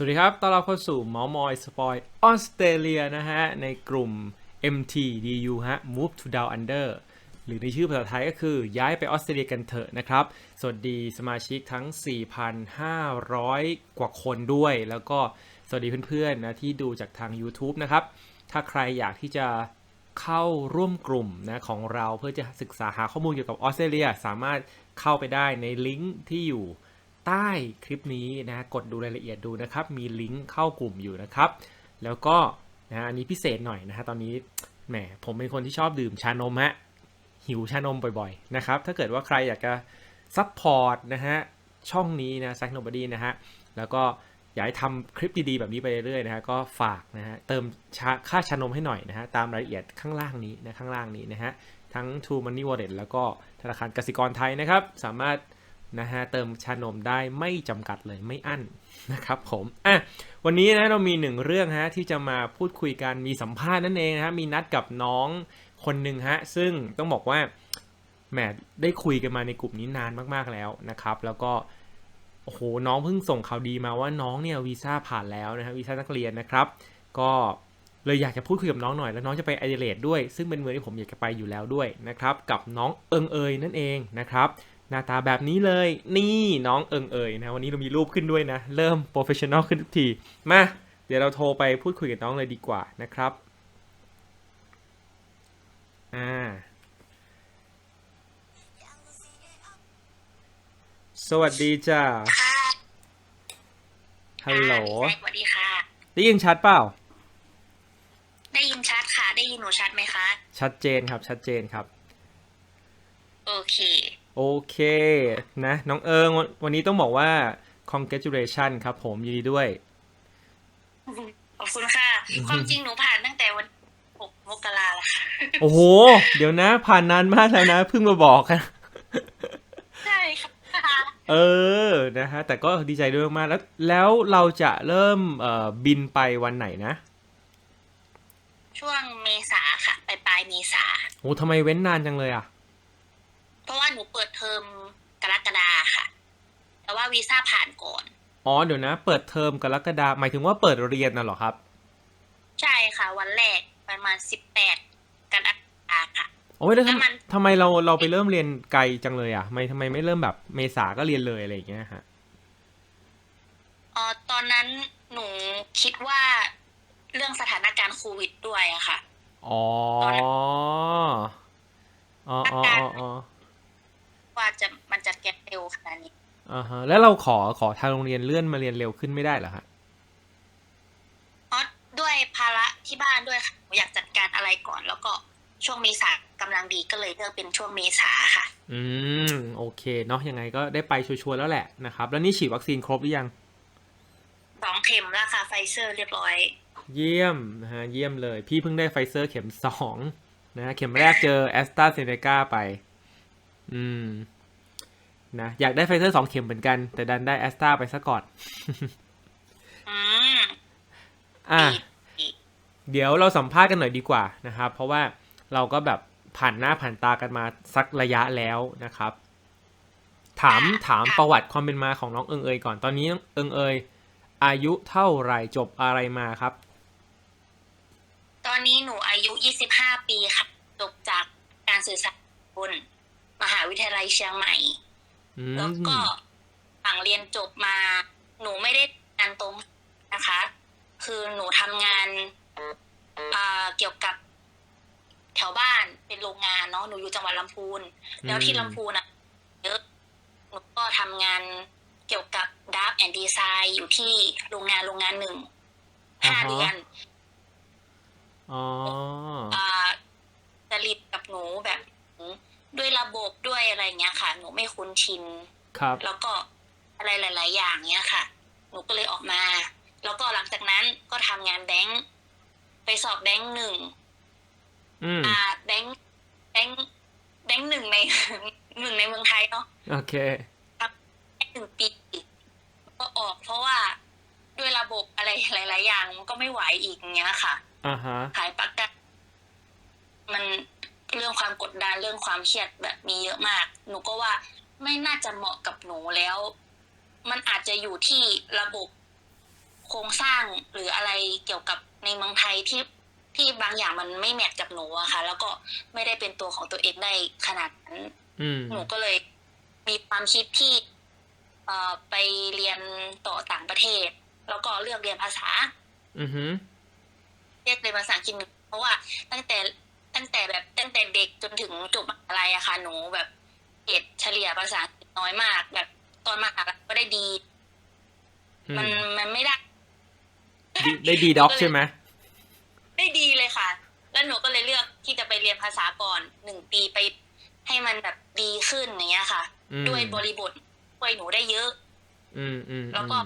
สวัสดีครับ ต้อนรับเข้าสู่เมามอยสปอยออสเตรเลียนะฮะ ในกลุ่ม MTDU ฮะ Move to Down Under หรือในชื่อภาษาไทยก็คือย้ายไปออสเตรเลียกันเถอะนะครับ สวัสดีสมาชิกทั้ง 4,500 กว่าคนด้วย แล้วก็สวัสดีเพื่อนๆนะที่ดูจากทาง YouTube นะครับ ถ้าใครอยากที่จะเข้าร่วมกลุ่มนะของเราเพื่อจะศึกษาหาข้อมูลเกี่ยวกับออสเตรเลีย สามารถเข้าไปได้ในลิงก์ที่อยู่ ใต้คลิปนี้นะกดดูรายละเอียดดูนะครับ มีลิงก์เข้ากลุ่มอยู่นะครับ แล้วก็นะอันนี้พิเศษหน่อยนะฮะตอนนี้แหมผมเป็นคนที่ชอบดื่มชานมฮะหิวชานมบ่อยๆนะครับ ถ้าเกิดว่าใครอยากจะซัพพอร์ตนะฮะช่องนี้นะแซกโนบดี้นะฮะแล้วก็อยากให้ทำคลิปดีๆ แบบนี้ไปเรื่อยๆนะฮะก็ฝากนะฮะเติมค่าชานมให้หน่อยนะฮะตามรายละเอียดข้างล่างนี้นะข้างล่างนี้นะฮะทั้ง True Money Wallet แล้วก็ธนาคารกสิกรไทยนะครับ สามารถ นะฮะเติมชานมได้ไม่จำกัดเลยไม่อั้นนะครับผมอะวันนี้นะเรามีหนึ่งเรื่องฮะที่จะมาพูดคุยกันมีสัมภาษณ์นั่นเองนะฮะมีนัดกับน้องคนหนึ่งฮะซึ่งต้องบอกว่าแหมได้คุยกันมาในกลุ่มนี้นานมากๆแล้วนะครับ แล้วก็โอ้โหน้องเพิ่งส่งข่าวดีมาว่าน้องเนี่ยวีซ่าผ่านแล้วนะฮะวีซ่านักเรียนนะครับ ก็เลยอยากจะพูดคุยกับน้องหน่อยแล้วน้องจะไปไอเดเลดด้วย ซึ่งเป็นเมืองที่ผมอยากจะไปอยู่แล้วด้วยนะครับ กับน้องเอิงเอยนั่นเองนะครับ หน้าตาแบบนี้เลย นี่น้องเอิงเอยนะวันนี้เรามีรูปขึ้นด้วยนะ เริ่มโปรเฟชชั่นอลขึ้นทุกที มา เดี๋ยวเราโทรไปพูดคุยกับน้องเลยดีกว่านะครับ อ่า สวัสดีจ้าค่ะฮัลโหลค่ะสวัสดีค่ะ ได้ยินชัดเปล่า ได้ยินชัดค่ะ ได้ยินหนูชัดไหมคะ ชัดเจนครับ ชัดเจนครับ โอเค โอเคนะน้องเอิงวันวันนี้ต้องบอกว่า congratulation ครับผมยินดีด้วย ขอบคุณค่ะ ความจริงหนูผ่านตั้งแต่วัน6มกราแล้วค่ะ โอ้โห เดี๋ยวนะ ผ่านนานมากแล้วนะ เพิ่งมาบอกกันใช่ค่ะเออนะฮะแต่ก็ดีใจด้วยมากๆแล้ว แล้วเราจะเริ่มเอ่อบินไปวันไหนนะ ช่วงเมษาค่ะปลายปลายๆเมษาโอ้ทำไมเว้นนานจังเลยอะ เพราะว่าหนูเปิดเทอมกรกฎาค่ะ แต่ว่าวีซ่าผ่านก่อน อ๋อเดี๋ยวนะ เปิดเทอมกรกฎาหมายถึงว่าเปิดเรียนน่ะเหรอครับ ใช่ค่ะ วันแรกประมาณ18กรกฎาค่ะ โอ้ยแล้วทำแล้วมัน ทำไมเราเราไปเริ่มเรียนไกลจังเลยอะทำไมทำไมไม่เริ่มแบบเมษาก็เรียนเลยอะไรอย่างเงี้ยฮะ เออตอนนั้นหนูคิดว่าเรื่องสถานการณ์โควิดด้วยอะค่ะ อ๋อ อ๋ออ๋ออ๋ออ๋อ ว่าจะมันจะแก็บเร็วขนาดนี้อ่าฮะแล้วเราขอขอทางโรงเรียนเลื่อนมาเรียนเร็วขึ้นไม่ได้เหรอฮะเพราะด้วยภาระที่บ้านด้วยค่ะหนูอยากจัดการอะไรก่อน แล้วก็ช่วงเมษากำลังดีก็เลยเลือกเป็นช่วงเมษาค่ะ อืมโอเคเนาะยังไงก็ได้ไปชัวร์ๆแล้วแหละนะครับ แล้วนี่ฉีดวัคซีนครบหรือยังสองเข็มแล้วค่ะไฟเซอร์เรียบร้อย เยี่ยมนะฮะเยี่ยมเลย พี่เพิ่งได้ไฟเซอร์เข็มสองนะฮะเข็มแรกเจอแอสตราเซเนกาไป อืม นะอยากได้ไฟเซอร์สองเข็มเหมือนกัน แต่ดันได้แอสตราไปซะก่อนอืมอะดีดีเดี๋ยวเราสัมภาษณ์กันหน่อยดีกว่านะครับ เพราะว่าเราก็แบบผ่านหน้าผ่านตากันมาสักระยะแล้วนะครับ ถามถามประวัติความเป็นมาของน้องเอิงเอยก่อนตอนนี้น้องเอิงเอยอายุเท่าไหร่จบอะไรมาครับ ตอนนี้หนูอายุ25ปีค่ะจบจากการสื่อสารบน มหาวิทยาลัยเชียงใหม่อืแล้วก็มหลังเรียนจบมา หนูไม่ได้งานตรงนะคะ คือหนูทำงานอ่าเกี่ยวกับแถวบ้านเป็นโรงงานเนาะหนูอยู่จังหวัดลำพูน แล้วที่ลำพูนอะเยอะหนูก็ทำงานเกี่ยวกับดับแอนดีไซน์อยู่ที่โรงงานโรงงานหนึ่งห้าอ่าฮะเดือนอ๋ออ่าจริตกับหนูแบบ ด้วยระบบด้วยอะไรเงี้ยค่ะ หนูไม่คุ้นชินครับ แล้วก็อะไรหลาย ๆ อย่างเนี้ยค่ะ หนูก็เลยออกมา แล้วก็หลังจากนั้นก็ทำงานแบงค์ไปสอบแบงค์หนึ่งอืมอ่า แบงค์แบงค์แบงค์หนึ่งในหนึ่งในเมืองไทยเนาะโอเคแค่หนึ่งปีก็ออกเพราะว่าด้วยระบบอะไรหลาย ๆ อย่างมันก็ไม่ไหวอีกอย่างเงี้ยค่ะอ่าฮะขายประกันมัน เรื่องความกดดันเรื่องความเครียดแบบมีเยอะมาก หนูก็ว่าไม่น่าจะเหมาะกับหนูแล้ว มันอาจจะอยู่ที่ระบบโครงสร้างหรืออะไรเกี่ยวกับในเมืองไทยที่ที่บางอย่างมันไม่แมทกับหนูอะค่ะ แล้วก็ไม่ได้เป็นตัวของตัวเองได้ขนาดนั้นอืมหนูก็เลยมีความคิดที่เอ่อไปเรียนต่อต่างประเทศ แล้วก็เลือกเรียนภาษา อือหือเรียกเรียนภาษาอังกฤษเพราะว่าตั้งแต่ ตั้งแต่แบบตั้งแต่เด็กจนถึงจบมหาลัยอะค่ะ หนูแบบเกรดเฉลี่ยภาษาอังกฤษน้อยมาก แบบตอนมหาลัยก็ได้ดีอืมันมมันไม่ได้ดีได้ดีด็อกใช่ไหมได้ดีเลยค่ะ แล้วหนูก็เลยเลือกที่จะไปเรียนภาษาก่อนหนึ่งปีไปให้มันแบบดีขึ้นอย่างเงี้ยค่ะอืมด้วยบริบทช่วยหนูได้เยอะ อืมอืมแล้วก็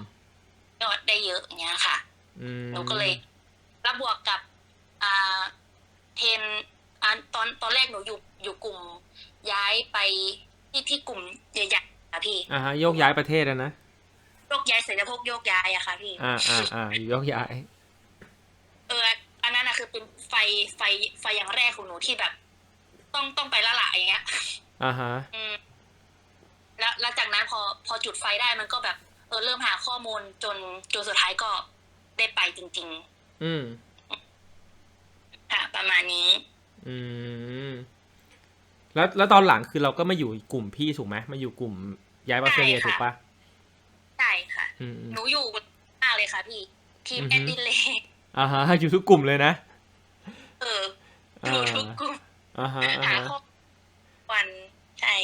ยอดได้เยอะอย่างเงี้ยค่ะอืมหนูก็เลย แล้วบวกกับ อ่า เทร นอ่าตอนตอนแรกหนูอยู่อยู่กลุ่ม ย้ายไปที่ที่กลุ่มใหญ่ๆค่ะพี่อ่าฮะโยกย้ายประเทศอะนะโยกย้ายเสร็จแล้วพวกโยกย้ายอะค่ะพี่อ่าอ่าอ่าโยกย้าย เอออันนั้นอะคือเป็นไฟไฟไฟอย่างแรกของหนูที่แบบ ต้องต้องไปละละอย่างเงี้ยอ่าฮะอืมแล้วแล้วจากนั้นพอพอจุดไฟได้มันก็แบบ เออเริ่มหาข้อมูลจนจนสุดท้ายก็ได้ไปจริง อืม ๆ ค่ะ ประมาณนี้ อืม แล้วแล้วตอนหลังคือเราก็มาอยู่กลุ่มพี่ถูกไหมมาอยู่กลุ่มย้ายออสเตรเลียใช่ค่ะถูกปะใช่ค่ะอืมอืมหนูอยู่มากเลยค่ะพี่ ทีมอือฮึแอนดิเลอ่าฮะอยู่ทุกกลุ่มเลยนะ เอออ่าดูทุกกลุ่มอ่าฮะอ่าหาฮะข้อวันใช่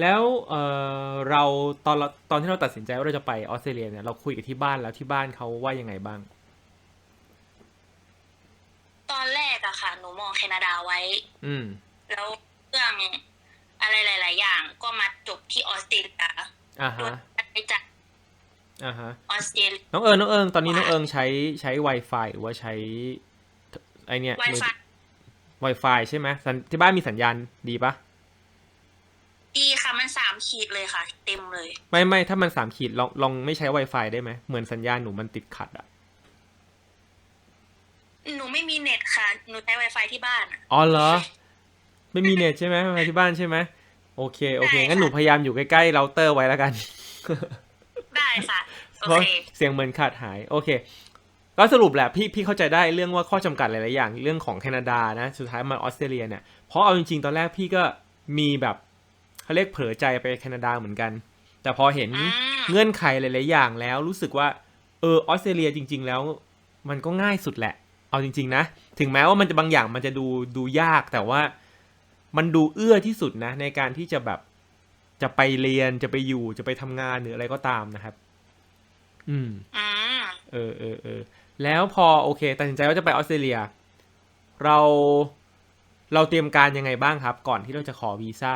แล้วเออเราตอนเราตอนที่เราตัดสินใจว่าเราจะไปออสเตรเลียเนี่ยเราคุยกับที่บ้านแล้วที่บ้านเขาว่ายังไงบ้าง ตอนแรกอะ ค่ะ หนูมองแคนาดาไว้ อืม แล้วเรื่องอะไรหลาย ๆ อย่าง ก็มาจบที่ออสเตรเลียอ่าโดยฮะไปจากอ่าฮะ ออสเตรเลีย น้องเอิญน้องเอิญตอนนี้น้องเอิญใช้ใช้ Wi-Fi หรือว่าใช้ไอเนี่ยไวไฟ Wi-Fi ใช่ไหมสัญที่บ้านมีสัญญาณดีปะดีค่ะมันสามขีดเลยค่ะ เต็มเลย ไม่ไม่ถ้ามันสามขีดลองลองไม่ใช้ Wi-Fi ได้ไหมเหมือนสัญญาณหนูมันติดขัดอะ หนูไม่มีเน็ตค่ะ หนูใช้ Wi-Fi ที่บ้านอะ อ๋อเหรอ ไม่มีเน็ตใช่ไหมไฟที่บ้านใช่ไหมโอเคโอเค ใช่ค่ะ งั้นหนูพยายามอยู่ใกล้ๆเราเตอร์ไว้แล้วกัน ได้ค่ะ โอเพราะเค เสียงเหมือนขาดหายโอเค ก็สรุปแหละพี่พี่เข้าใจได้เรื่องว่าข้อจำกัดหลายๆอย่างเรื่องของแคนาดานะ สุดท้ายมาออสเตรเลียเนี่ยเพราะเอาจริงๆ ตอนแรกพี่ก็มีแบบเขาเรียกเผลอใจไปแคนาดาเหมือนกัน แต่พอเห็นอืม เงื่อนไขหลายๆอย่างแล้วรู้สึกว่าเออออสเตรเลียจริง ๆ แล้ว มันก็ง่ายสุดแหละ เอาจริง ๆ นะ ถึงแม้ว่ามันจะบางอย่างมันจะดูดูยากแต่ว่ามันดูเอื้อที่สุดนะ ในการที่จะแบบจะไปเรียนจะไปอยู่จะไปทำงานหรืออะไรก็ตามนะครับอืมอืมเออเออเออแล้วพอโอเคตัดสินใจว่าจะไปออสเตรเลีย เราเราเตรียมการยังไงบ้างครับ ก่อนที่เราจะขอวีซ่า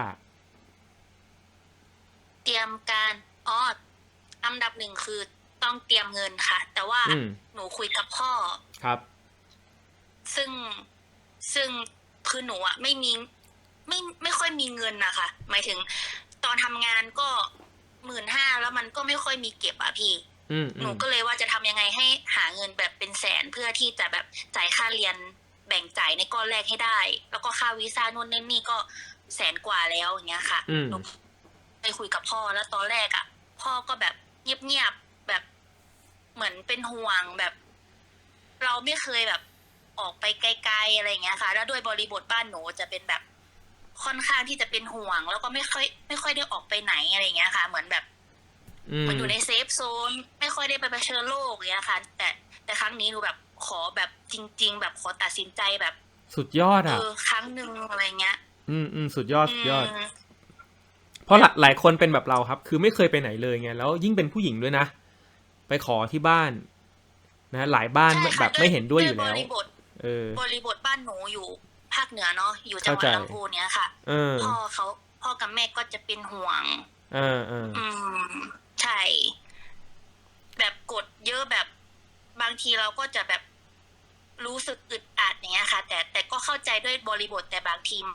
เตรียมการอ๋ออันดับหนึ่งคือต้องเตรียมเงินค่ะ แต่ว่าอืมหนูคุยกับพ่อครับ ซึ่งซึ่งคือหนูอะไม่มีไม่ไม่ค่อยมีเงินนะคะหมายถึง ตอนทำงานก็หมื่นห้าแล้วมันก็ไม่ค่อยมีเก็บอะพี่อืมหอืนูมก็เลยว่าจะทำยังไงให้หาเงินแบบเป็นแสนเพื่อที่จะแบบจ่ายค่าเรียนแบ่งจ่ายในก้อนแรกให้ได้ แล้วก็ค่าวีซ่านู่นนี่นี่ก็แสนกว่าแล้วอย่างเงี้ยค่ะอืมหนูไปคุยกับพ่อแล้วตอนแรกอะพ่อก็แบบเงียบๆแบบเหมือนเป็นห่วงแบบ เราไม่เคยแบบ ออกไปไกลๆอะไรอย่างเงี้ยค่ะ แล้วด้วยบริบทบ้านหนูจะเป็นแบบค่อนข้างที่จะเป็นห่วง แล้วก็ไม่ค่อยไม่ค่อยได้ออกไปไหนอะไรอย่างเงี้ยค่ะ เหมือนแบบอืมมันอยู่ในเซฟโซนไม่ค่อยได้ไปเผชิญโลกอย่างเงี้ยค่ะ แต่แต่ครั้งนี้หนูแบบขอแบบจริง ๆ แบบขอตัดสินใจแบบ สุดยอดเออะอครั้งหนึ่งอะไรเงี้ย อืมอืมสุดยอดสุดยอดมเพราะหลายหลายคนเป็นแบบเราครับ คือไม่เคยไปไหนเลยไงแล้วยิ่งเป็นผู้หญิงด้วยนะ ไปขอที่บ้าน นะหลายบ้านใช่ค่ะแบบไม่เห็นด้วยอยู่บแล้วริบท เออ บริบทบ้านหนูอยู่ภาคเหนือเนาะอยู่จังหวัดเข้าใจ ลำพูนเนี้ยค่ะเออพ่อเขาพ่อกับแม่ก็จะเป็นห่วง เออเออ อืมใช่ แบบกดเยอะแบบบางทีเราก็จะแบบรู้สึกอึดอัดอย่างเงี้ยค่ะ แต่แต่ก็เข้าใจด้วยบริบทแต่บางทีม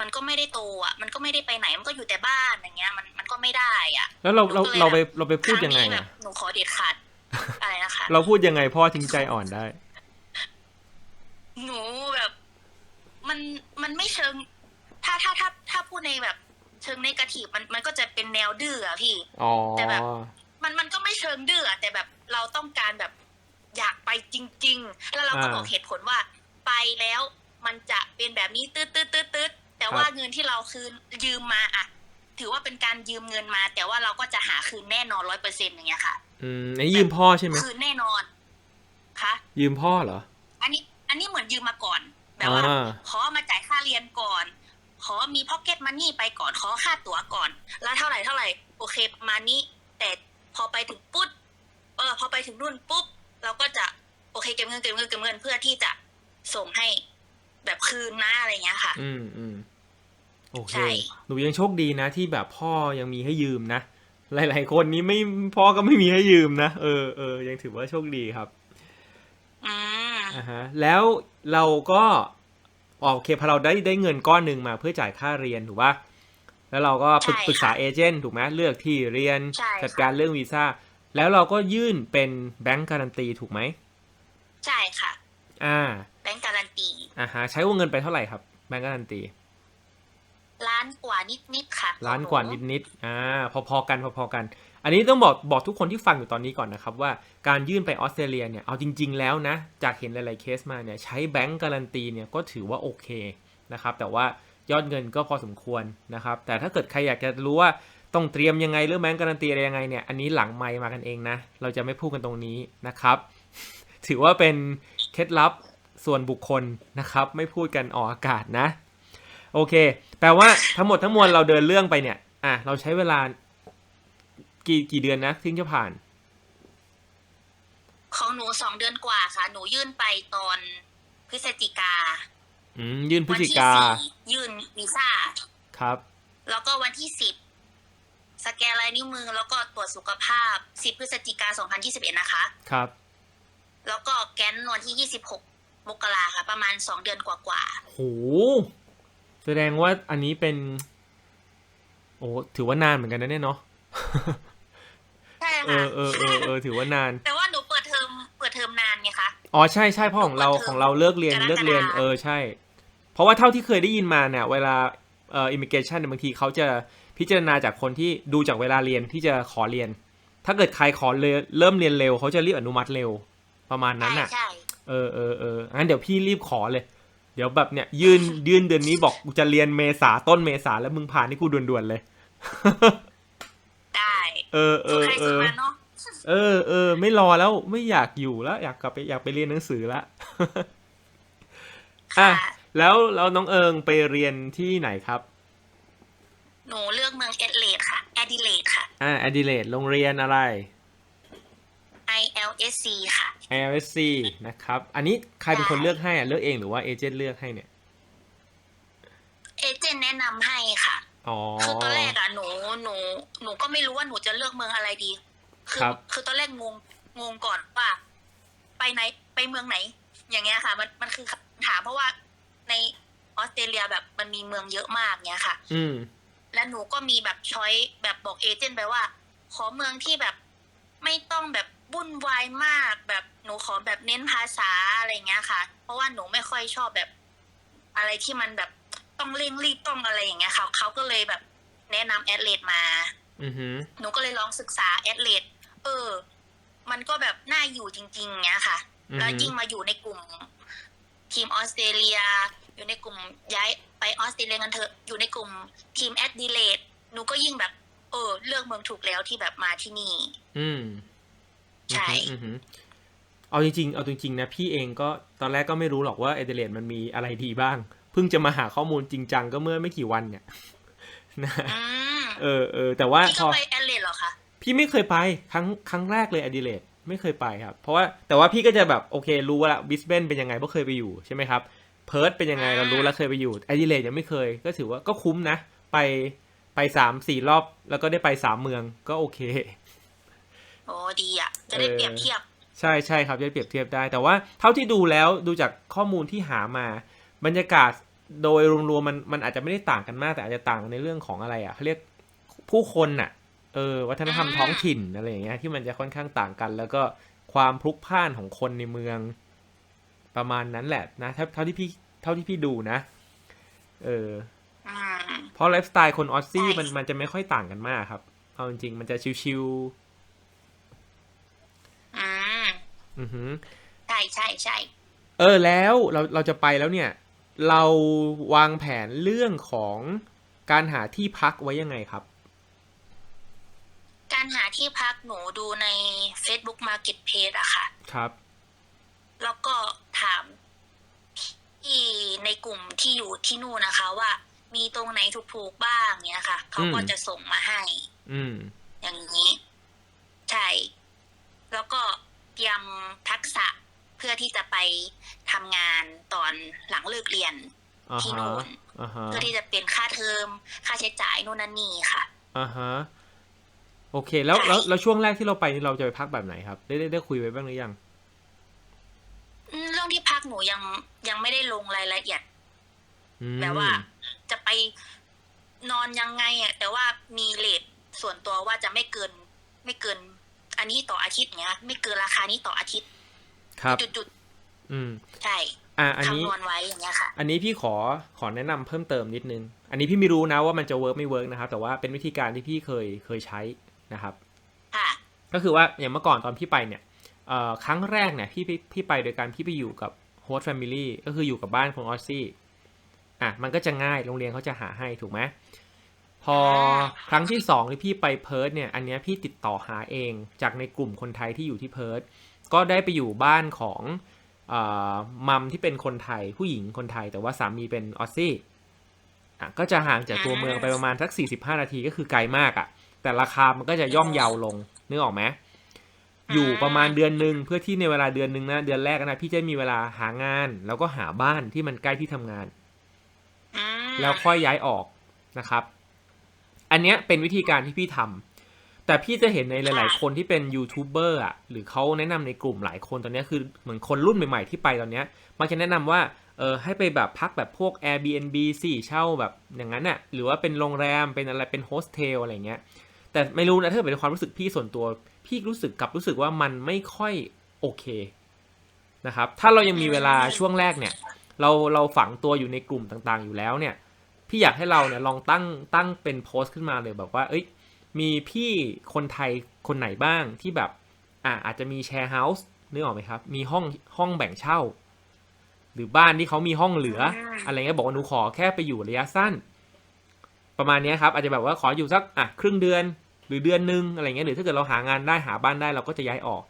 มันก็ไม่ได้โตอะ มันก็ไม่ได้ไปไหนมันก็อยู่แต่บ้านอย่างเงี้ย มันมันก็ไม่ได้อะแล้วเราเราหนูก็เลยเราไปแบบเราไปพูดยังไงครั้นี้แบอะ บหนูขอเด็ดขาดอะไรนะคะ เราพูดยังไงพ่อทิ้งใจอ่อนได้ หนูแบบ มันมันไม่เชิง ถ้าถ้าถ้าถ้าพูดในแบบ เชิงในกระถีบมันมันก็จะเป็นแนวดื้ออะพี่ อ๋อแต่แบบ มันมันก็ไม่เชิงดื้ออะแต่แบบเราต้องการแบบอยากไปจริง ๆ แล้วเราก็อ่าบอกเหตุผลว่า ไปแล้วมันจะเป็นแบบนี้ตืดตืดตืดตืดแต่ว่าเงินที่เราคืนยืมมาอะถือว่าเป็นการยืมเงินมา แต่ว่าเราก็จะหาคืนแน่นอนร้อยเปอร์เซ็นต์อย่างเงี้ยค่ะ อืมอันนี้ยืมพ่อใช่ไหมคืนแน่นอนคะยืมพ่อเหรออั นนี้อันนี้เหมือนยืมมาก่อน แบบว่า อ่า ขอมาจ่ายค่าเรียนก่อน ขอมีพ็อกเก็ตมันนี่ไปก่อน ขอค่าตั๋วก่อน แล้วเท่าไหร่เท่าไหร่ โอเคประมาณนี้ แต่พอไปถึงปุ๊บ เออ พอไปถึงนู่นปุ๊บ เราก็จะโอเคเก็บเงินเก็บเงินเก็บเงินเพื่อที่จะส่งให้แบบคืนนะอะไรอย่างเงี้ยค่ะ อืมอืมโอเค ใช่ หนูยังโชคดีนะ ที่แบบพ่อยังมีให้ยืมนะ หลาย ๆ คนนี้ไม่พ่อก็ไม่มีให้ยืมนะ เออเออยังถือว่าโชคดีครับอืม อ่าฮะแล้วเราก็อ๋อโอเคพอเราได้ได้เงินก้อนหนึ่งมาเพื่อจ่ายค่าเรียนถูกปะแล้วเราก็ปรึกใช่ค่ะปรึกษาเอเจนต์ถูกไหมเลือกที่เรียนใช่ค่ะ จัดการเรื่องวีซ่าแล้วเราก็ยื่นเป็นแบงก์การันตีถูกไหมใช่ค่ะ อ่าแบงก์การันตีอ่าฮะใช้วงเงินไปเท่าไหร่ครับแบงก์การันตี ล้านกว่านิดๆค่ะล้านกว่านิดๆ อ่า พอๆกันพอๆกัน อันนี้ต้องบอกบอกทุกคนที่ฟังอยู่ตอนนี้ก่อนนะครับว่าการยื่นไปออสเตรเลียเนี่ยเอาจริง ๆ แล้วนะจากเห็นหลายๆเคสมาเนี่ยใช้แบงก์การันตีเนี่ยก็ถือว่าโอเคนะครับแต่ว่ายอดเงินก็พอสมควรนะครับแต่ถ้าเกิดใครอยากจะรู้ว่าต้องเตรียมยังไงเรื่องแบงก์การันตีอะไรยังไงเนี่ยอันนี้หลังไมค์มากันเองนะเราจะไม่พูดกันตรงนี้นะครับ ถือว่าเป็นเคล็ดลับส่วนบุคคลนะครับไม่พูดกันออกอากาศนะโอเค แปลว่าทั้งหมดทั้งมวลเราเดินเรื่องไปเนี่ยอะเราใช้เวลา กี่กี่เดือนนะถึงจะผ่าน ของหนูสองเดือนกว่าค่ะ หนูยื่นไปตอนพฤศจิกา อืมยื่นพฤวัศจิที่กาสี่ยื่นวีซ่า ครับ แล้วก็วันที่สิบสแกนลายนิ้วมือ แล้วก็ตรวจสุขภาพสิบพฤศจิกาสองพันยี่สิบเอ็ดนะคะ ครับ แล้วก็แกนวันที่ยี่สิบหกมกราค่ะ ประมาณสองเดือนกว่าโห แสดงว่าอันนี้เป็น โอ้ถือว่านานเหมือนกันนะเนี่ยเนาะๆใช่เอค่ะอเออเออเออถือว่านาน แต่ว่าหนูเปิดเทอมเปิดเทอมนานไงคะ อ๋อใช่ใช่เพราะของเราเปิดเทอมของเราเลิกเรียนกรกฎา เลิกเรียนเออใช่ เพราะว่าเท่าที่เคยได้ยินมาเนี่ยเวลาเอ่ออิมิเกชันเนี่ยบางทีเขาจะพิจารณาจากคนที่ดูจากเวลาเรียนที่จะขอเรียน ถ้าเกิดใครขอเลยเริ่มเรียนเร็วเขาจะรีบอนุมัติเร็วประมาณนั้นใช่น่ะ ใช่เออเออเอองั้นเดี๋ยวพี่รีบขอเลย เดี๋ยวแบบเนี่ยยื่นยื่นเดือนนี้บอกกูจะเรียนเมษาต้นเมษาแล้วมึงผ่านนี่กูด่วนๆเลยได้ เออเอสุดอใครเอสุดอมันเนาะเออเออไม่รอแล้วไม่อยากอยู่แล้ว อยากกลับไปอยากไปเรียนหนังสือละอะค่ะแล้วแล้วน้องเอิงไปเรียนที่ไหนครับ หนูเลือกเมืองเอดเลดค่ะแอดิเลดค่ะอ่าอดิเลดโรงเรียนอะไร ILSC ค่ะ ILSC นะครับ อันนี้ใครเป็นคนใช่เลือกให้อะเลือกเองหรือว่าเอเจนต์เลือกให้เนี่ย เอเจนต์แนะนำให้ค่ะ อ๋อ คือตอนแรกอะหนูหนูหนูก็ไม่รู้ว่าหนูจะเลือกเมืองอะไรดี คือครับ คือตอนแรกงงงงก่อนว่า ไปไหนไปเมืองไหน อย่างเงี้ยค่ะ มันมันคือคำถามเพราะว่าในออสเตรเลียแบบมันมีเมืองเยอะมากเนี้ยค่ะ อืม และหนูก็มีแบบช้อยแบบบอกเอเจนต์ไปว่า ขอเมืองที่แบบไม่ต้องแบบวุ่นวายมาก แบบหนูขอแบบเน้นภาษาอะไรเงี้ยค่ะ เพราะว่าหนูไม่ค่อยชอบแบบอะไรที่มันแบบ ต้องเร่งรีบต้องอะไรอย่างเงี้ยค่ะเขาก็เลยแบบแนะนำแอดเลดมาอือหือหนูก็เลยลองศึกษาแอดเลดเออ มันก็แบบน่าอยู่จริง ๆเงี้ยค่ะอือแล้วหือยิ่งมาอยู่ในกลุ่ม ทีมออสเตรเลีย อยู่ในกลุ่มย้ายไปออสเตรเลียกันเถอะอยู่ในกลุ่มทีมแอดดิเลดหนูก็ยิ่งแบบ เออ เลือกเมืองถูกแล้วที่แบบมาที่นี่ อืมใช่อือหือเอาจริงๆ เอาจริงๆนะ พี่เองก็ตอนแรกก็ไม่รู้หรอกว่าเอเดเลดมันมีอะไรดีบ้าง เพิ่งจะมาหาข้อมูลจริงจังก็เมื่อไม่กี่วันเนี่ยนะอืมเออเออแต่ว่าพี่พก็อไปแอดเลดเหรอคะพี่ไม่เคยไปครั้งครั้งแรกเลยอดิเลดไม่เคยไปครับ เพราะว่าแต่ว่าพี่ก็จะแบบโอเครู้ว่าละบิสเบนเป็นยังไงเพราะเคยไปอยู่ใช่ไหมครับเพิร์ดเป็นยังไงเรารู้แล้วเคยไปอยู่อดิเลดยังไม่เคย ก็ถือว่าก็คุ้มนะ ไปไปสามสี่รอบแล้วก็ได้ไปสามเมืองก็โอเคโอ้ดีอะ จะได้เออเปรียบเทียบ ใช่ใช่ครับจะเปรียบเทียบได้ แต่ว่าเท่าที่ดูแล้วดูจากข้อมูลที่หามา บรรยากาศ โดยรวมๆมันมันอาจจะไม่ได้ต่างกันมาก แต่อาจจะต่างในเรื่องของอะไรอะเขาเรียกผู้คนน่ะเออวัฒนธรรมอ่าท้องถิ่นอะไรอย่างเงี้ยที่มันจะค่อนข้างต่างกัน แล้วก็ความพลุกพล่านของคนในเมืองประมาณนั้นแหละนะเท่าเท่าที่พี่เท่าที่พี่ดูนะ เอออืมเพราะไลฟ์สไตล์คนออสซี่ใช่มันมันจะไม่ค่อยต่างกันมากครับ เอาจริงๆมันจะชิวอือือหือใช่ใช่ใช่เออแล้วเราเราจะไปแล้วเนี่ย เราวางแผนเรื่องของการหาที่พักไว้ยังไงครับ การหาที่พักหนูดูใน Facebook Marketplace อะค่ะ ครับ แล้วก็ถามที่ในกลุ่มที่อยู่ที่นู่นนะคะ ว่ามีตรงไหนถูกๆบ้างเนี้ยค่ะ เขาก็อืมจะส่งมาให้ อืม อย่างนี้ ใช่ แล้วก็เตรียมทักษะ เพื่อที่จะไปทำงานตอนหลังเลิกเรียนอ่าที่ฮะนู่นอ่าฮะเพื่อที่จะเป็นค่าเทอม ค่าใช้จ่ายนู่นนั่นนี่ค่ะอ่าฮะโอเค แล้วใช่แล้วแล้วช่วงแรกที่เราไปนี่เราจะไปพักแบบไหนครับ ได้ได้ได้คุยไว้บ้างหรือยังอืมเรื่องที่พักหนูยังยังไม่ได้ลงรายละเอียดอืมแบบว่า จะไปนอนยังไงอะแต่ว่ามีเลทส่วนตัวว่าจะไม่เกิน ไม่เกิน อันนี้ต่ออาทิตย์เนี้ย ไม่เกินราคานี้ต่ออาทิตย์ ครับจุดอืมๆใช่อ่าอันนี้คำนวณไว้อย่างเงี้ยค่ะ อันนี้พี่ขอขอแนะนำเพิ่มเติมนิดนึง อันนี้พี่ไม่รู้นะว่ามันจะเวิร์กไม่เวิร์กนะครับ แต่ว่าเป็นวิธีการที่พี่เคยเคยใช้นะครับค่ะก็คือว่าอย่างเมื่อก่อนตอนพี่ไปเนี่ยเอ่อครั้งแรกเนี่ยพี่พี่พี่ไปโดยการพี่ไปอยู่กับโฮสต์แฟมิลี่ก็คืออยู่กับบ้านของออสซี่อะมันก็จะง่ายโรงเรียนเขาจะหาให้ถูกไหมพอครั้งที่สองที่พี่ไปเพิร์ทเนี่ยอันเนี้ยพี่ติดต่อหาเองจากในกลุ่มคนไทยที่อยู่ที่เพิร์ท ก็ได้ไปอยู่บ้านของเอ่อมัมที่เป็นคนไทยผู้หญิงคนไทย แต่ว่าสามีเป็นออสซี่อะก็จะห่างจากตัวเมืองไปประมาณสัก 45 นาทีก็คือไกลมากอะ แต่ราคามันก็จะย่อมเยาลงนึกออกไหมอยู่ประมาณเดือนหนึ่งเพื่อที่ในเวลาเดือนหนึ่งนะเดือนแรกนะพี่จะมีเวลาหางาน แล้วก็หาบ้านที่มันใกล้ที่ทำงานอืมแล้วค่อยย้ายออกนะครับ อันเนี้ยเป็นวิธีการที่พี่ทำ แต่พี่จะเห็นในหลาย ๆ คนที่เป็นยูทูบเบอร์อะหรือเขาแนะนำในกลุ่มหลายคนตอนเนี้ยคือเหมือนคนรุ่นใหม่ ๆ ที่ไปตอนเนี้ยมักจะแนะนำว่าเออให้ไปแบบพักแบบพวก Airbnb สิเช่าแบบอย่างนั้นน่ะหรือว่าเป็นโรงแรมเป็นอะไรเป็นโฮสเทลอะไรเงี้ยแต่ไม่รู้นะถ้าเป็นความรู้สึกพี่ส่วนตัว พี่รู้สึกกลับรู้สึกว่ามันไม่ค่อยโอเคนะครับถ้าเรายังมีเวลาช่วงแรกเนี่ย เราเราฝังตัวอยู่ในกลุ่มต่างๆ อยู่แล้วเนี่ย พี่อยากให้เราเนี่ยลองตั้งตั้งเป็นโพสต์ขึ้นมาเลยแบบว่าเอ้ย มีพี่คนไทยคนไหนบ้างที่แบบอ่าอาจจะมีแชร์เฮาส์นึกออกไหมครับ มีห้องห้องแบ่งเช่า หรือบ้านที่เขามีห้องเหลือ อะไรเงี้ยบอกว่าหนูขอแค่ไปอยู่ระยะสั้น ประมาณเนี้ยครับ อาจจะแบบว่าขออยู่สักอะครึ่งเดือนหรือเดือนหนึงอะไรเงี้ยหรือถ้าเกิดเราหางานได้หาบ้านได้เราก็จะย้ายออก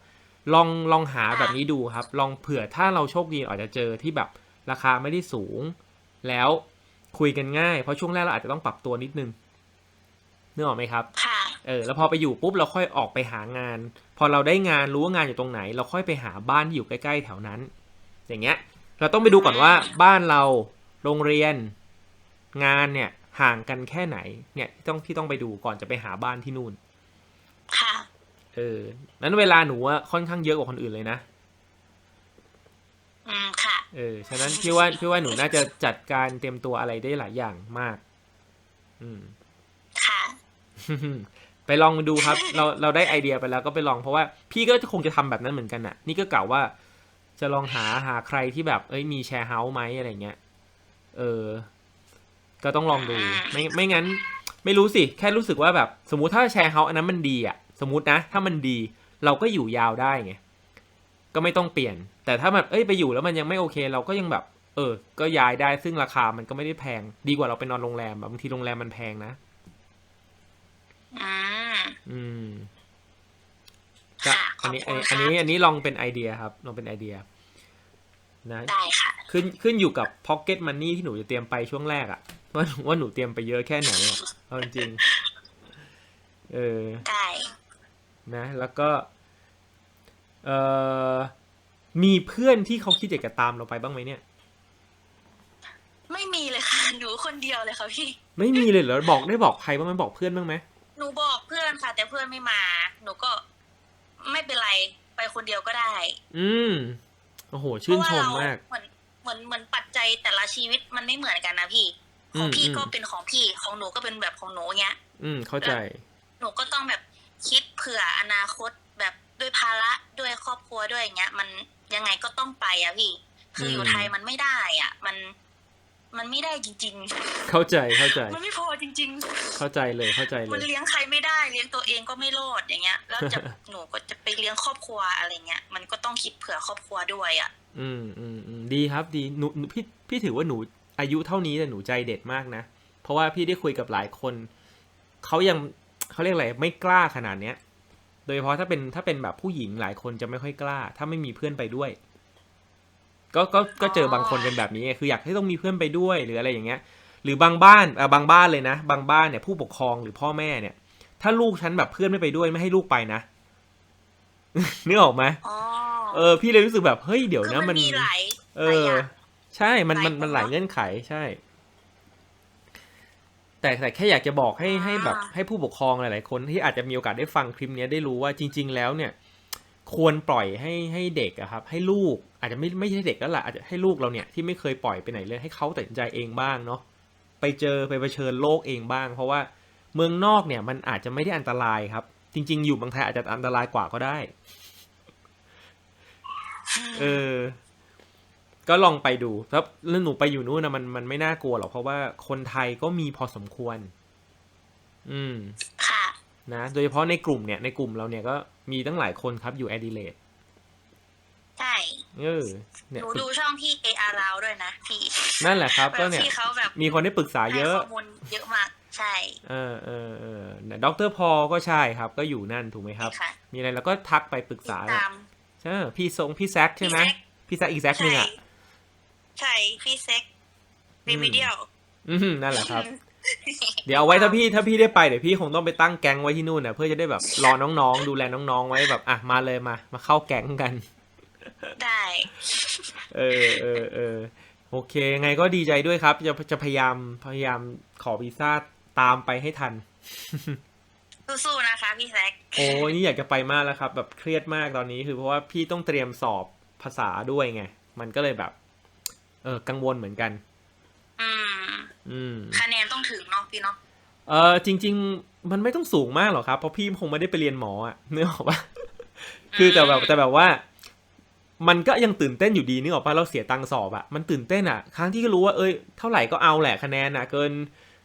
ลองลองหาแบบนี้ดูครับ ลองเผื่อถ้าเราโชคดีอาจจะเจอที่แบบราคาไม่ได้สูง แล้วคุยกันง่าย เพราะช่วงแรกเราอาจจะต้องปรับตัวนิดนึง นึกออกไหมครับค่ะเออแล้วพอไปอยู่ปุ๊บเราค่อยออกไปหางาน พอเราได้งานรู้ว่างานอยู่ตรงไหน เราค่อยไปหาบ้านที่อยู่ใกล้ ๆ แถวนั้น อย่างเงี้ย เราต้องไปดูก่อนว่าบ้านเราโรงเรียน งานเนี่ยห่างกันแค่ไหน เนี่ยต้องที่ต้องไปดูก่อนจะไปหาบ้านที่นู่น ค่ะ เออนั้นเวลาหนูอะค่อนข้างเยอะกว่าคนอื่นเลยนะอืมค่ะ เออ ฉะนั้นพี่ว่าพี่ว่าหนูน่าจะจัดการเตรียมตัวอะไรได้หลายอย่างมาก อืม ค่ะ ไปลองดูครับ เราเราได้ไอเดียไปแล้วก็ไปลองเพราะว่าพี่ก็คงจะทำแบบนั้นเหมือนกันน่ะ นี่ก็กล่าวว่าจะลองหาหาใครที่แบบเอ้ยมีแชร์เฮาส์ไหมอะไรเงี้ย เออ ก็ต้องลองดู ไม่ไม่งั้น ไม่รู้สิ แค่รู้สึกว่าแบบ สมมุติถ้าแชร์เฮาส์อันนั้นมันดีอะสมมุตินะ ถ้ามันดี เราก็อยู่ยาวได้ไง ก็ไม่ต้องเปลี่ยน แต่ถ้าแบบเอ้ยไปอยู่แล้วมันยังไม่โอเค เราก็ยังแบบ เออ ก็ย้ายได้ซึ่งราคามันก็ไม่ได้แพง ดีกว่าเราไปนอนโรงแรมแบบบางทีโรงแรมมันแพงนะ อืมอืมก็ค่ะอันนี้ขอบคุณอันนี้ค่ะอันนี้ลองเป็นไอเดียครับ ลองเป็นไอเดีย นะ ได้ค่ะ ขึ้นขึ้นอยู่กับ Pocket Money ที่หนูจะเตรียมไปช่วงแรกอะว่าว่าหนูเตรียมไปเยอะแค่ไหนอะเอาจริงๆเออ ได้ นะแล้วก็เออมีเพื่อนที่เขาคิดอยากจะตามเราไปบ้างไหมเนี่ย ไม่มีเลยค่ะ หนูคนเดียวเลยค่ะพี่ ไม่มีเลยเหรอบอกได้บอกใครบ้างไหมบอกเพื่อนบ้างไหม หนูบอกเพื่อนค่ะ แต่เพื่อนไม่มา หนูก็ไม่เป็นไรไปคนเดียวก็ได้อืมโอ้โห ชื่นชมเพระว่มากเรเหมือนเหมือนเหมือนปัจจัยแต่ละชีวิตมันไม่เหมือนกันนะพี่อืมของพี่อืม ก็เป็นของพี่ของหนูก็เป็นแบบของหนูเงี้ย อืม เข้าใจ หนูก็ต้องแบบคิดเผื่ออนาคตแบบด้วยภาระด้วยครอบครัวด้วยอย่างเงี้ย มันยังไงก็ต้องไปอะพี่ คืออยู่มไทยมันไม่ได้อะมัน มันไม่ได้จริง เข้าใจเข้าใจ ๆ มันไม่พอจริง เข้าใจเลยเข้าใจเลๆมันย เลี้ยงใครไม่ได้เลี้ยงตัวเองก็ไม่รอดอย่างเงี้ย แล้วจะ หนูก็จะไปเลี้ยงครอบครัวอะไรเงี้ยมันก็ต้องคิดเผื่อครอบครัวด้วยอะ อืมอืมอืมดีครับดีหนูหนูพี่พี่ถือว่าหนูอายุเท่านี้แต่หนูใจเด็ดมากนะ เพราะว่าพี่ได้คุยกับหลายคน เขายังเขาเรียกอะไรไม่กล้าขนาดเนี้ย โดยเฉพาะถ้าเป็นถ้าเป็นแบบผู้หญิงหลายคนจะไม่ค่อยกล้า ถ้าไม่มีเพื่อนไปด้วย ก็ก็ก็เจอบางคนเป็นแบบนี้ไงคืออยากให้ต้องมีเพื่อนไปด้วยหรืออะไรอย่างเงี้ย หรือบางบ้านเออบางบ้านเลยนะ บางบ้านเนี่ยผู้ปกครองหรือพ่อแม่เนี่ย ถ้าลูกฉันแบบเพื่อนไม่ไปด้วยไม่ให้ลูกไปนะนึกออกไหมอ๋อเออ พี่เลยรู้สึกแบบเฮ้ยเดี๋ยวคือนะมัมันนมีหลายเอหลายออย่างใช่มันมันหลายมันหลายคนเนอะเงื่อนไขใช่ แต่แต่แค่อยากจะบอกให้อ่าให้แบบให้ผู้ปกครองหลาย ๆ คนที่อาจจะมีโอกาสได้ฟังคลิปเนี้ยได้รู้ว่าจริง ๆ แล้วเนี่ย ควรปล่อยให้ให้เด็กอะครับ ให้ลูกอาจจะไม่ไม่ใช่เด็กแล้วล่ะอาจจะให้ลูกเราเนี่ยที่ไม่เคยปล่อยไปไหนเลยให้เขาตัดสินใจเองบ้างเนาะไปเจอไปเผชิญโลกเองบ้าง เพราะว่าเมืองนอกเนี่ยมันอาจจะไม่ได้อันตรายครับ จริง ๆ อยู่บางไทยอาจจะอันตรายกว่าก็ได้เออก็ลองไปดูแล้วแล้วหนูไปอยู่นู่นนะมันมันไม่น่ากลัวหรอกเพราะว่าคนไทยก็มีพอสมควร อืมค่ะ นะโดยเฉพาะในกลุ่มเนี่ยในกลุ่มเราเนี่ยก็มีตั้งหลายคนครับอยู่แอดิเลดใช่เออหเนี่ยนูดูช่องพี่ AR ลาวด้วยนะพี่นั่นแหละครับแบก็บเนี่ยพี่เขาแบบมีคนได้ปรึกษาเยอะให้ข้อมูลเยอะมากใช่เออเออเออด็อกเตอร์พอก็ใช่ครับ ก็อยู่นั่นถูกไหมครับค่ะมีอะไรเราก็ทักไปปรึกติดษาตามใช่พี่ทรงพี่แซคใช่ไหมพี่แซคพี่แซคอีกแซคหนึ่งใช่อะใช่พี่เซ็กรีวิเดียวอืมนั่นแหละครับ เดี๋ยวเอาไว้ถ้าพี่ถ้าพี่ได้ไปเดี๋ยวพี่คงต้องไปตั้งแก๊งไว้ที่นู่นน่ะเพื่อจะได้แบบรอน้องๆ ดูแลน้องๆไว้แบบอะมาเลยมา มาเข้าแก๊งกัน ได้ เออเออเออโอเคยังไงก็ดีใจด้วยครับ จะจะพยายามพยายามขอวีซ่าตามไปให้ทัน สู้ๆนะคะพี่แซคโอ้ยนี่อยากจะไปมากแล้วครับ แบบเครียดมากตอนนี้คือเพราะว่าพี่ต้องเตรียมสอบภาษาด้วยไง มันก็เลยแบบ เออกังวลเหมือนกัน อืมอืม คะแนนต้องถึงเนาะพี่เนาะเออจริง ๆ มันไม่ต้องสูงมากหรอกครับ เพราะพี่คงไม่ได้ไปเรียนหมออะนึกออกปะคือแต่แบบแต่แบบว่า มันก็ยังตื่นเต้นอยู่ดีนึกออกปะเราเสียตังค์สอบอะมันตื่นเต้นอะครั้งที่ก็รู้ว่าเอ้ยเท่าไหร่ก็เอาแหละคะแนนอะเกิน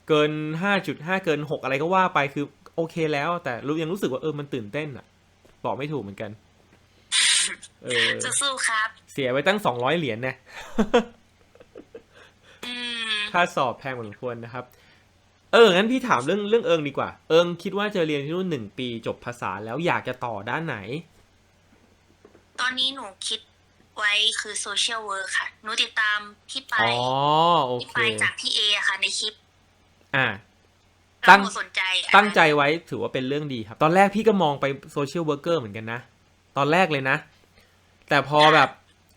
เกินห้าจุดห้าเกินหกอะไรก็ว่าไปคือโอเคแล้ว แต่รู้ยังรู้สึกว่าเออมันตื่นเต้นอะบอกไม่ถูกเหมือนกัน เออสู้ๆครับ เสียไปตั้งสองร้อยเหรียญเนี่ยอืม ค่าสอบแพงพอสมควรนะครับ เอองั้นพี่ถามเรื่องเรื่องเอิงดีกว่า เอิงคิดว่าจะเรียนที่นู่นหนึ่งปีจบภาษาแล้วอยากจะต่อด้านไหน ตอนนี้หนูคิดไว้คือโซเชียลเวิร์ค่ะ หนูติดตามพี่ไปอ๋อโอพี่เค ไปจากพี่เออะค่ะในคลิปอ่าแล้วตั้งหนูสนใจอันนั้นตั้งใจไว้ถือว่าเป็นเรื่องดีครับ ตอนแรกพี่ก็มองไปโซเชียลเวิร์กเกอร์เหมือนกันนะ ตอนแรกเลยนะ แต่พอแบบ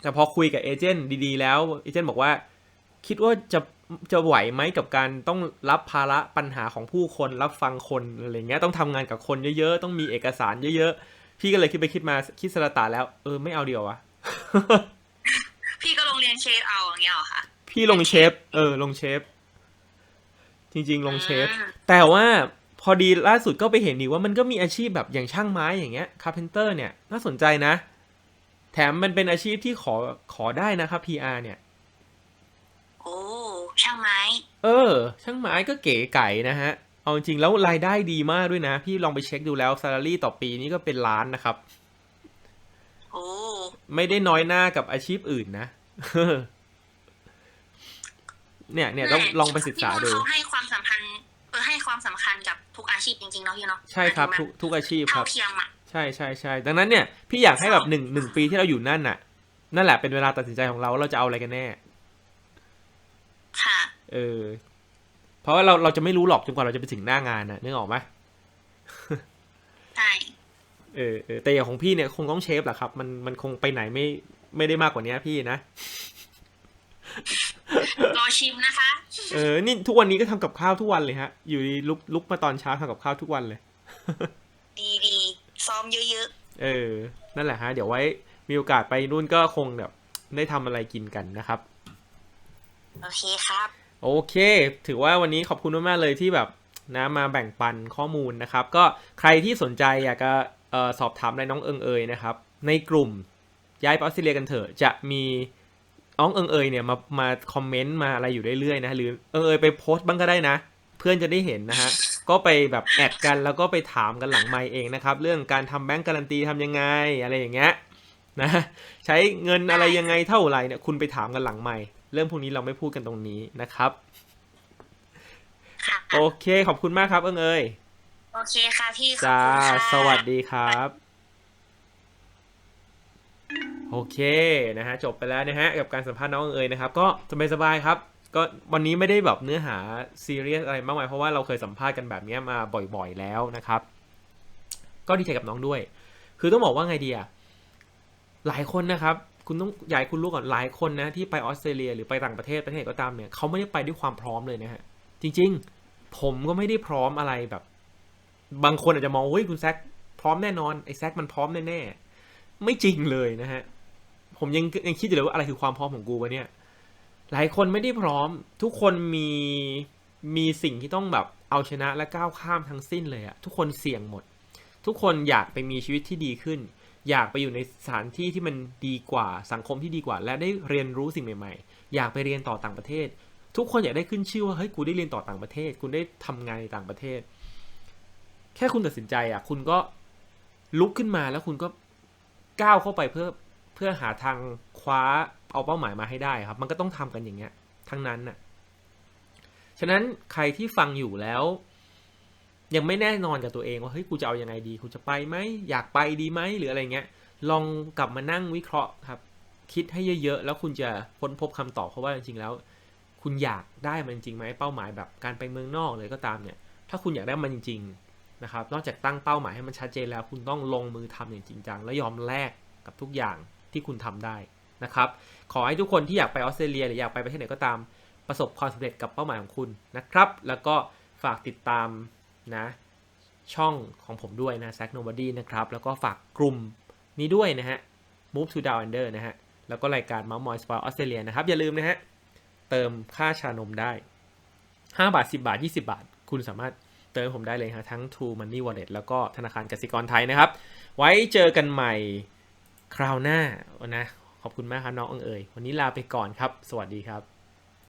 แต่พอคุยกับเอเจนต์ดีๆแล้วเอเจนต์บอกว่า คิดว่าจะ จะไหวไหมกับการต้องรับภาระปัญหาของผู้คนรับฟังคนอะไรเงี้ยต้องทำงานกับคนเยอะๆ ต้องมีเอกสารเยอะๆ พี่ก็เลยคิดไปคิดมาคิดสระตาแล้ว เออไม่เอาเดียววะพี่ก็ลงเรียนเชฟเอาอย่างเงี้ยเหรอคะพี่ลงเชฟ เออลงเชฟ จริง ๆ ลงเชฟอืมแต่ว่าพอดีล่าสุดก็ไปเห็นดีว่ามันก็มีอาชีพแบบอย่างช่างไม้อย่างเงี้ยคาเพนเตอร์เนี่ยน่าสนใจนะ แถมมันเป็นอาชีพที่ขอขอได้นะครับ PR เนี่ย โอ้ ช่างไม้ เออ ช่างไม้ก็เก๋ไก่นะฮะ เอาจริงๆแล้วรายได้ดีมากด้วยนะ พี่ลองไปเช็คดูแล้วซา l ารีต่อปีนี้ก็เป็นล้านนะครับ โอ้ไม่ได้น้อยหน้ากับอาชีพอื่นนะ เนี่ยเนี่ยต้องลองไปศึกษาดูพี่มนต์เขาให้ความสำคัญเออให้ความสำคัญกับทุกอาชีพจริงๆเนาะพี่เนาะใช่ครับหมายทุถึกงทุกอาชีพแบบคเท่ารับเทียมอะใช่ใช่ใช่ดังนั้นเนี่ยพี่อยากให้แบบหนึ่งหนึ่งปีที่เราอยู่นั่นน่ะ นั่นแหละเป็นเวลาตัดสินใจของเราว่าเราจะเอาอะไรกันแน่ค่ะ เออ เพราะว่าเราเราจะไม่รู้หรอกจนกว่าเราจะไปถึงหน้างานน่ะนึกออกไหมใช่เออเออแต่อย่างของพี่เนี่ยคงต้องเชฟแหละครับ มันมันคงไปไหนไม่ไม่ได้มากกว่านี้พี่นะรอชิมนะคะ เออ นี่ทุกวันนี้ก็ทำกับข้าวทุกวันเลยฮะ อยู่ดีลุกลุกมาตอนเช้าทำกับข้าวทุกวันเลย ดีดีๆซ้อมเยอะเออ นั่นแหละฮะ เดี๋ยวไว้มีโอกาสไปนู่นก็คงแบบ ได้ทำอะไรกินกันนะครับๆโอเคครับ โอเค ถือว่าวันนี้ขอบคุณมากๆเลยที่แบบนะมาแบ่งปันข้อมูลนะครับ ก็ใครที่สนใจอยากจะสอบถามอะไรน้องเอิงเอยนะครับ ในกลุ่มย้ายไปออสเตรเลียกันเถอะจะมีน้องเอิงเอยเนี่ยมามาคอมเมนต์มาอะไรอยู่เรื่อยๆนะหรือเอิงเอยไปโพสต์บ้างก็ได้นะ เพื่อนจะได้เห็นนะฮะก็ไปแบบแอดกันแล้วก็ไปถามกันหลังไมค์เองนะครับ เรื่องการทำแบงก์การันตีทำยังไงอะไรอย่างเงี้ยนะใช้เงินอะไรยังไงเท่าไหร่เนี่ยคุณไปถามกันหลังไมค์ เรื่องพวกนี้เราไม่พูดกันตรงนี้นะครับค่ะโอเคขอบคุณมากครับ เอิงเอยโอเคค่ะพี่ขอบจ้าคุณค่ะ สวัสดีครับ โอเคนะฮะจบไปแล้วนะฮะกับการสัมภาษณ์น้องเอิงเอยนะครับ ก็สบายๆครับ ก็วันนี้ไม่ได้แบบเนื้อหาซีเรียสอะไรมากมายเพราะว่าเราเคยสัมภาษณ์กันแบบเนี้ยมาบ่อยๆแล้วนะครับ ก็ดีใจกับน้องด้วย คือต้องบอกว่าไงดีอะหลายคนนะครับ คุณต้องอยากให้คุณรู้ก่อนหลายคนนะที่ไปออสเตรเลียหรือไปต่างประเทศประเทศก็ตามเนี่ยเขาไม่ได้ไปด้วยความพร้อมเลยนะฮะจริง ๆ ผมก็ไม่ได้พร้อมอะไรแบบ บางคนอาจจะมองเฮ้ยคุณแซคพร้อมแน่นอนไอ้แซคมันพร้อมแน่ๆไม่จริงเลยนะฮะผมยังยังคิดอยู่เลยว่าอะไรคือความพร้อมของกูวะเนี่ยหลายคนไม่ได้พร้อมทุกคนมีมีสิ่งที่ต้องแบบเอาชนะและก้าวข้ามทั้งสิ้นเลยอะทุกคนเสี่ยงหมด ทุกคนอยากไปมีชีวิตที่ดีขึ้น อยากไปอยู่ในสถานที่ที่มันดีกว่าสังคมที่ดีกว่า และได้เรียนรู้สิ่งใหม่ๆ อยากไปเรียนต่อต่างประเทศ ทุกคนอยากได้ขึ้นชื่อว่าเฮ้ยกูได้เรียนต่อต่างประเทศคุณได้ทำงานในต่างประเทศ แค่คุณตัดสินใจอะคุณก็ลุกขึ้นมาแล้วคุณก็ก้าวเข้าไปเพื่อเพื่อหาทางคว้าเอาเป้าหมายมาให้ได้ครับ มันก็ต้องทำกันอย่างเงี้ย ทั้งนั้นน่ะ ฉะนั้นใครที่ฟังอยู่แล้ว ยังไม่แน่นอนกับตัวเองว่าเฮ้ยกูจะเอายังไงดีกูจะไปไหมอยากไปดีไหมหรืออะไรเงี้ยลองกลับมานั่งวิเคราะห์ครับ คิดให้เยอะๆ แล้วคุณจะค้นพบคำตอบเพราะว่าจริงๆแล้ว คุณอยากได้มันจริงไหมเป้าหมายแบบการไปเมืองนอกเลยก็ตามเนี่ย ถ้าคุณอยากได้มันจริงๆนะครับนอกจากตั้งเป้าหมายให้มันชัดเจนแล้ว คุณต้องลงมือทำอย่างจริงจังและยอมแลกกับทุกอย่างที่คุณทำได้นะครับขอให้ทุกคนที่อยากไปออสเตรเลียหรืออยากไปประเทศไหนก็ตามประสบความสำเร็จกับเป้าหมายของคุณนะครับ แล้วก็ฝากติดตาม นะช่องของผมด้วยนะ Zack Nobody นะครับ แล้วก็ฝากกลุ่มนี้ด้วยนะฮะ Move to Down Under นะฮะ แล้วก็รายการ m o u s e Mouse Sport Australia นะครับ อย่าลืมนะฮะ เติมค่าชานมได้ 5 บาท 10 บาท 20 บาท คุณสามารถเติมผมได้เลยฮะ ทั้ง True Money Wallet แล้วก็ธนาคารกสิกรไทยนะครับ ไว้เจอกันใหม่คราวหน้านะ ขอบคุณมากครับน้องเอิงเอยวันนี้ลาไปก่อนครับ สวัสดีครับ